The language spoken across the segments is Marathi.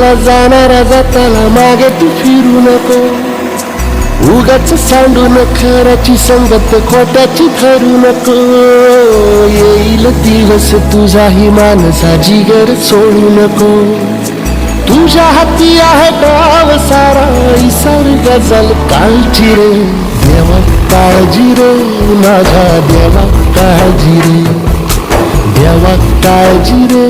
होताला जाणारा जाताला मागे तू फिरू नको. उगाच सांडू न खऱ्याची संगत खोट्याची ठरू नको. येईल दिवस तुझाही मानसा जिगर सोडू नको. तुझ्या हाती आहे डाव सारा इसार गजल काळजी रे. देवा काळजी रे माझ्या देवा काळजी रे. देवा काळजी रे.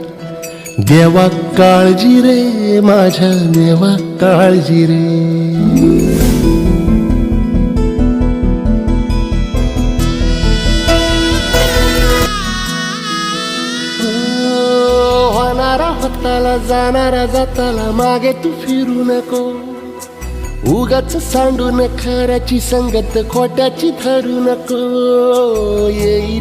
देवा काळजी रे माझ्या देवा काळजी रे. होणारा होताला जाणारा जाताला मागे तू फिरू नको. उगाच सांडून खऱ्याची संगत खोट्याची धरू नको. येई